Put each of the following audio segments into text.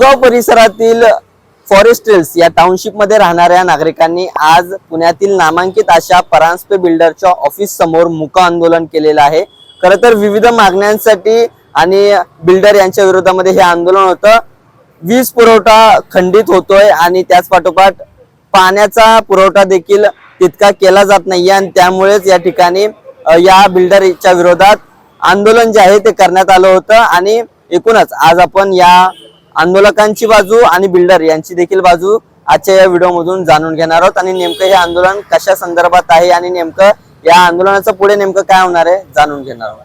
भूगाव परिसरातील forest hills या टाउनशिपमध्ये राहणाऱ्या नागरिकांनी आज पुण्यातील नामांकित अशा परांजपे बिल्डरच्या ऑफिस समोर मुका आंदोलन केलेलं आहे. खर तर विविध मागण्यांसाठी आणि बिल्डर यांच्या विरोधामध्ये हे आंदोलन होतं. वीज पुरवठा खंडित होतोय आणि त्याच पाठोपाठ पाण्याचा पुरवठा देखील तितका केला जात नाहीये आणि त्यामुळेच या ठिकाणी या बिल्डरच्या विरोधात आंदोलन जे आहे ते करण्यात आलं होतं. आणि एकूणच आज आपण या आंदोलकांची बाजू आणि बिल्डर यांची देखील बाजू आजच्या या व्हिडिओ मधून जाणून घेणार आहोत. आणि नेमकं हे आंदोलन कशा संदर्भात आहे आणि नेमकं या आंदोलनाचं पुढे नेमकं काय होणार आहे जाणून घेणार आहोत.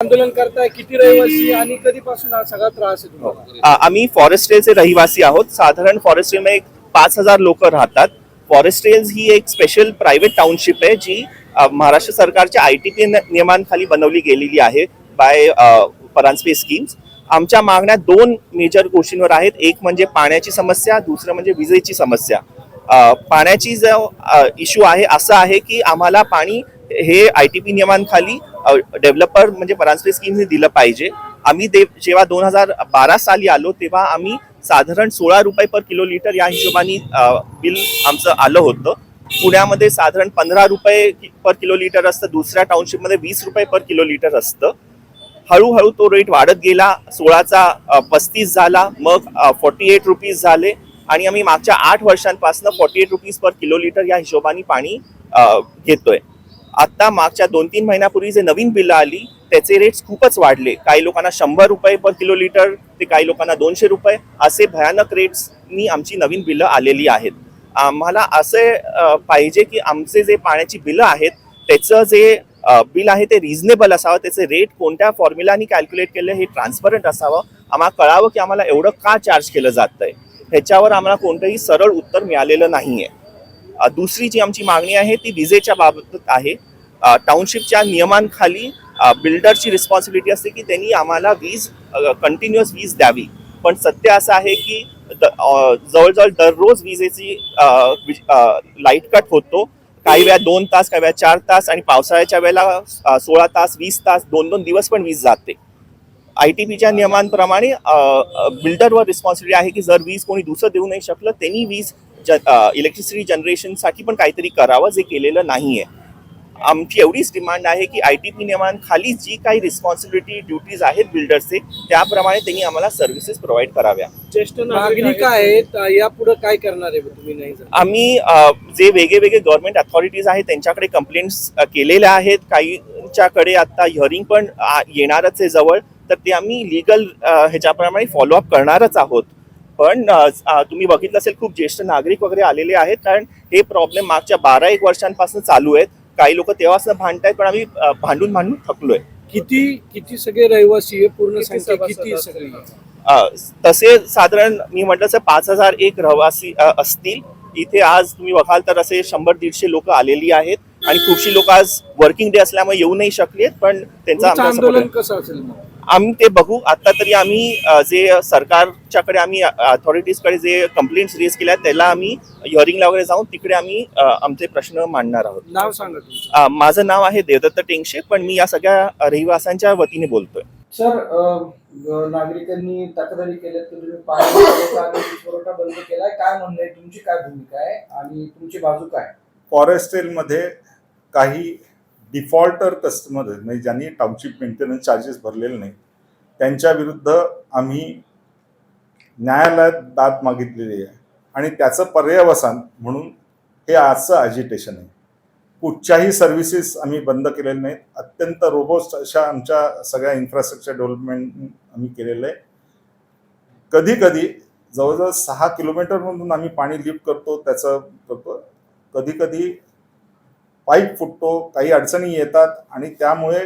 आंदोलन करताय किती रहिवासी आणि कधीपासून हा सगळा त्रास आहे तुम्हाला? आ- आम्ही फॉरेस्ट रेलचे रहिवासी आहोत. साधारण फॉरेस्ट एक पाच हजार लोक राहतात. फॉरेस्ट रेल्स ही एक स्पेशल प्रायव्हेट टाउनशिप आहे जी महाराष्ट्र सरकारच्या आय टी पी नियमांखाली बनवली गेलेली आहे बाय परांजपे स्कीम्स आमच्या मागण्या दोन मेजर गोष्टींवर आहेत. एक म्हणजे पाण्याची समस्या दुसरं म्हणजे विजेची समस्या. पाण्याची जो इश्यू आहे असं आहे की आम्हाला पाणी हे आय टी पी नियमांखाली डेव्हलपर म्हणजे परांजपे स्कीम्सने दिलं पाहिजे. आम्ही दे जेव्हा दोन हजार बारा साली आलो तेव्हा आम्ही साधारण सोळा रुपये पर किलो लिटर या हिशोबाने बिल आमचं आलं होतं. पुण्यामध्ये साधारण पंधरा रुपये पर किलो लिटर असतं दुसऱ्या टाउनशिपमध्ये वीस रुपये पर किलो लिटर असतं. हळूहळू तो रेट वाढत गेला सोळाचा पस्तीस झाला मग फोर्टी एट रुपीज झाले आणि आम्ही मागच्या आठ वर्षांपासून forty eight rupees per kilo litre या हिशोबाने पाणी घेतोय. आत्ता मागच्या दोन तीन महिन्यापूर्वी जे नवीन बिलं आली त्याचे रेट्स खूपच वाढले. काही लोकांना शंभर रुपये पर किलो लिटर ते काही लोकांना दोनशे रुपये असे भयानक रेट्सनी आमची नवीन बिलं आलेली आहेत. आम्हाला असे पाहिजे की आमचे जे पाण्याची बिलं आहेत त्याचं जे बिल आहे ते रिझनेबल असावं त्याचे रेट कोणत्या फॉर्म्युलानी कॅल्क्युलेट केलं हे ट्रान्सपरंट असावं आम्हाला कळावं की आम्हाला एवढं का चार्ज केलं जातं आहे ह्याच्यावर आम्हाला कोणतंही सरळ उत्तर मिळालेलं नाही आहे दुसरी जी आमची मागणी आहे ती विजेच्या बाबत आहे. टाउनशिपच्या नियमांखाली बिल्डरची रिस्पॉन्सिबिलिटी असते की त्यांनी आम्हाला वीज कंटिन्युअस वीज द्यावी. पण सत्य असं आहे की द- जवळजवळ दररोज विजेची लाइट कट होतो. काही वेळा दोन तास काही वेळा चार तास आणि पावसाळ्याच्या वेळेला सोळा तास वीस तास दोन दोन दिवस पण वीज जाते. आय टी पीच्या नियमांप्रमाणे बिल्डरवर रिस्पॉन्सिबिलिटी आहे की जर वीज कोणी दुसरं देऊ नाही शकलं त्यांनी वीज ज इलेक्ट्रिसिटी जनरेशनसाठी पण काहीतरी करावं जे केलेलं नाही आहे आमची एवढीच डिमांड आहे की आय टी पी नियमांखाली जी काही रिस्पॉन्सिबिलिटी ड्युटीज आहेत बिल्डर्सचे त्याप्रमाणे त्यांनी आम्हाला सर्व्हिसेस प्रोव्हाइड कराव्या. ज्येष्ठ मागणी काय आहे? यापुढे काय करणार आहे तुम्ही नाही? आम्ही जे वेगळे वेगळे गव्हर्नमेंट अथॉरिटीज आहेत त्यांच्याकडे कंप्लेंट्स केलेल्या आहेत. काहींच्याकडे आता हिअरिंग पण येणारच आहे जवळ. तर ते आम्ही लिगल ह्याच्याप्रमाणे फॉलोअप करणारच आहोत. पण तुम्ही बघितलं असेल खूप ज्येष्ठ नागरिक वगैरे आलेले आहेत. कारण हे प्रॉब्लेम मागच्या बारा एक वर्षांपासून चालू आहेत. काही लोक तेव्हाच भांडतायत पण आम्ही भांडून भांडून थकलोय. किती किती सगळे रहिवासी आहे पूर्ण किती संख्या किती? सगळी? तसे साधारण मी म्हटलं तर पाच हजार एक रहिवासी असतील. इथे आज तुम्ही बघाल तर असे शंभर दीडशे लोक आलेली आहेत. आणि खूपशी लोक आज वर्किंग डे असल्यामुळे येऊ नाही शकली आहेत पण त्यांचा आंदोलन. कसं असेल आम्ही ते बघू. आता तरी आम्ही जे सरकारच्याकडे आम्ही अथॉरिटीजकडे जे कंप्लेंट्स रेज केल्या आहेत त्याला आम्ही हिअरिंगला वगैरे जाऊन तिकडे आम्ही आमचे प्रश्न मांडणार आहोत. नाव सांगा माझं नाव आहे देवदत्त टेंगशे पण मी या सगळ्या रहिवाशांच्या वतीने बोलतोय. सर नागरिकांनी तक्रारी केल्या तर तुम्ही पाणी पुरवठा आणि वीज पुरवठा बंद केलाय. काय म्हणणं आहे? तुमची काय भूमिका आहे? आणि तुमची बाजू काय? फॉरेस्टेलमध्ये काही डिफॉल्टर कस्टमर म्हणजे ज्यांनी टाउनशिप मेंटेनन्स चार्जेस भरलेले नाही त्यांच्या विरुद्ध आम्ही न्यायालयात दाद मागितलेली आहे. आणि त्याचं पर्यावसान म्हणून हे आजचं ॲजिटेशन आहे. कुठच्याही सर्व्हिसेस आम्ही बंद केलेल्या नाहीत. अत्यंत रोबोस्ट अशा आमच्या सगळ्या इन्फ्रास्ट्रक्चर डेव्हलपमेंट आम्ही केलेलं आहे. कधी कधी जवळजवळ सहा किलोमीटरमधून आम्ही पाणी लिफ्ट करतो त्याचं करतो. कधी कधी पाईप फुटतो काही अडचणी येतात आणि त्यामुळे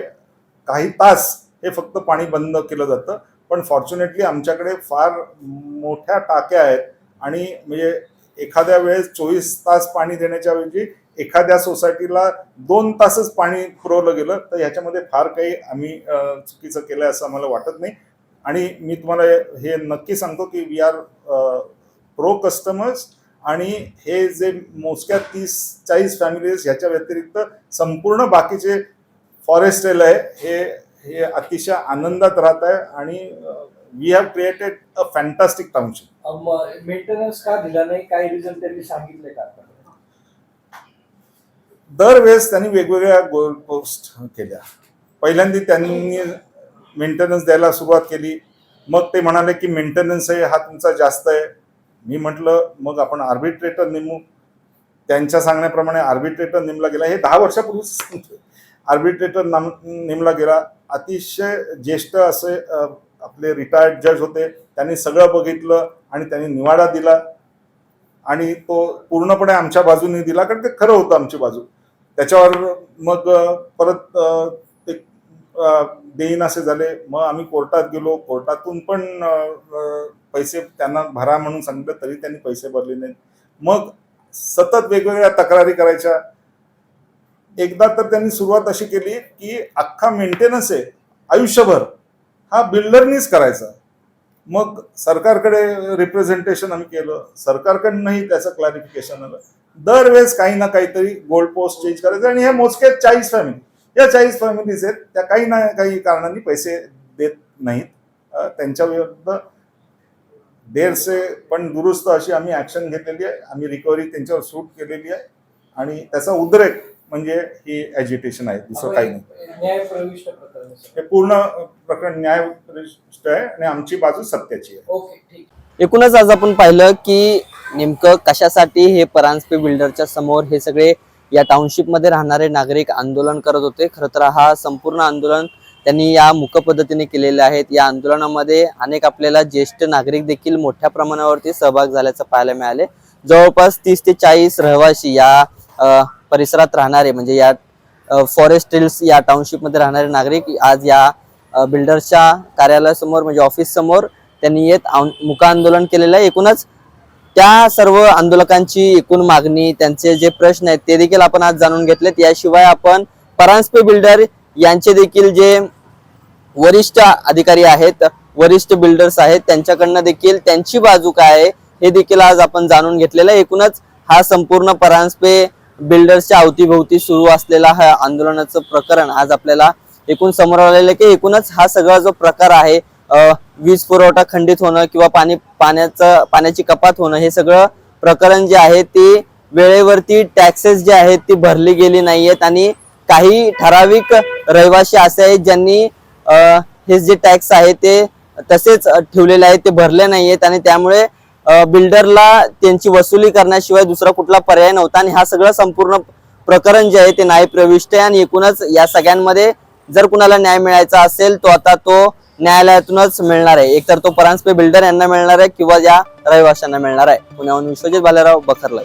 काही तास हे फक्त पाणी बंद केलं जातं. पण फॉर्च्युनेटली आमच्याकडे फार मोठ्या टाक्या आहेत आणि म्हणजे एखाद्या वेळेस चोवीस तास पाणी देण्याच्या ऐवजी एखाद्या सोसायटीला दोन तासच पाणी पुरवलं गेलं तर ह्याच्यामध्ये फार काही आम्ही चुकीचं केलं असं आम्हाला वाटत नाही. आणि मी तुम्हाला हे नक्की सांगतो की वी आर प्रो कस्टमर्स आणि हे जे मोजक्या तीस चाळीस फॅमिलीज ह्याच्या व्यतिरिक्त संपूर्ण बाकीचे फॉरेस्ट आहे हे हे अतिशय आनंदात राहत आहे आणि we have created a fantastic township maintenance का दिला नाही? काही रिझन त्यांनी सांगितले का? दरवेळेस त्यांनी वेगवेगळ्या गोल पोस्ट केल्या. पहिल्यांदा त्यांनी मेंटेनन्स द्यायला सुरुवात केली. मग ते म्हणाले की मेंटेनन्स आहे हा तुमचा जास्त आहे. मी म्हटलं मग आपण आर्बिट्रेटर नेमू. त्यांच्या सांगण्याप्रमाणे आर्बिट्रेटर नेमला गेला. हे दहा वर्षापूर्वीच सांगतोय. आर्बिट्रेटर नाम नेमला गेला. अतिशय ज्येष्ठ असे आपले रिटायर्ड जज होते. त्यांनी सगळं बघितलं आणि त्यांनी निवाडा दिला. आणि तो पूर्णपणे आमच्या बाजूने दिला कारण ते खरं होतं आमची बाजू. त्याच्यावर मग परत ते देईन असे झाले. मग आम्ही कोर्टात गेलो. कोर्टातून पण पैसे त्यांना भरा म्हणून सांगितलं तरी त्यांनी पैसे भरले नाहीत. मग सतत वेगवेगळ्या तक्रारी करायच्या. एकदा तर त्यांनी सुरुवात अशी केली की अख्खा मेंटेनन्स आहे आयुष्यभर. हा बिल्डरनीच करायचा. मग सरकारकडे रिप्रेझेंटेशन आम्ही केलं. सरकारकडनंही त्याचं क्लॅरिफिकेशन आलं. दरवेळेस काही ना काहीतरी गोल्ड पोस्ट चेंज करायचं आणि हे मोजके चाळीस फॅमिली या चाळीस फॅमिलीज आहेत त्या काही ना काही कारणांनी पैसे देत नाहीत. त्यांच्या विरुद्ध देरसे पण दुरुस्त अशी आम्ही ऍक्शन घेतलेली आहे. आम्ही रिकव्हरी त्यांच्यावर सूट केलेली आहे. आणि त्याचा उद्रेक म्हणजे ही ॲजिटेशन आहे दुसरं काही नाही. न्याय प्रविष्ट. हे पूर्ण प्रकरण न्यायप्रविष्ट आहे आणि आमची बाजू सत्याची आहे. ओके ठीक. एकूणच आज आपण पाहिलं की नेमकं कशासाठी हे परांजपे बिल्डरच्या समोर हे सगळे या टाउनशिपमध्ये राहणारे नागरिक आंदोलन करत होते. खरं तर हा संपूर्ण आंदोलन त्यांनी या मुक पद्धतीने केलेल्या आहेत. या आंदोलनामध्ये अनेक आपल्याला ज्येष्ठ नागरिक देखील मोठ्या प्रमाणावरती सहभाग झाल्याचं पाहायला मिळाले. जवळपास तीस ते चाळीस रहिवासी या परिसरात राहणारे म्हणजे या फॉरेस्ट हिल्स या टाउनशिपमध्ये राहणारे नागरिक आज या बिल्डर्सच्या कार्यालयासमोर म्हणजे ऑफिस समोर त्यांनी येत आं- मुका आंदोलन केलेलं आहे. एकूणच त्या सर्व आंदोलकांची एकूण मागणी त्यांचे जे प्रश्न आहेत ते देखील आपण आज जाणून घेतलेत. याशिवाय आपण परांजपे बिल्डर यांचे देखील जे वरिष्ठ अधिकारी आहेत वरिष्ठ बिल्डर्स आहेत त्यांच्याकडनं देखील त्यांची बाजू काय आहे हे देखील आज आपण जाणून घेतलेलं आहे. एकूणच हा संपूर्ण परांजपे बिल्डर्सच्या अवतीभोवती सुरू असलेला हा आंदोलनाचं प्रकरण आज आपल्याला एकूण समोर आलेलं की एकूणच हा सगळा जो प्रकार आहे वीज पुरवठा खंडित होणं किंवा पाणी पाण्याचं पाण्याची कपात होणं हे सगळं प्रकरण जे आहे ते वेळेवरती टॅक्सेस जे आहेत ती भरली गेली नाहीयेत आणि काही ठराविक रहिवासी असे आहेत ज्यांनी हे जे टॅक्स आहे ते तसेच ठेवलेले आहेत ते भरले नाहीयेत आणि त्यामुळे बिल्डरला त्यांची वसुली करण्याशिवाय दुसरा कुठला पर्याय नव्हता आणि हा सगळं संपूर्ण प्रकरण जे आहे ते न्यायप्रविष्ट आहे आणि एकूणच या सगळ्यांमध्ये जर कुणाला न्याय मिळायचा असेल तो आता तो न्यायालयातूनच मिळणार आहे. एकतर तो परांजपे बिल्डर यांना मिळणार आहे किंवा या रहिवाशांना मिळणार आहे. पुण्याहून विश्वजित बालेराव बखरलाय.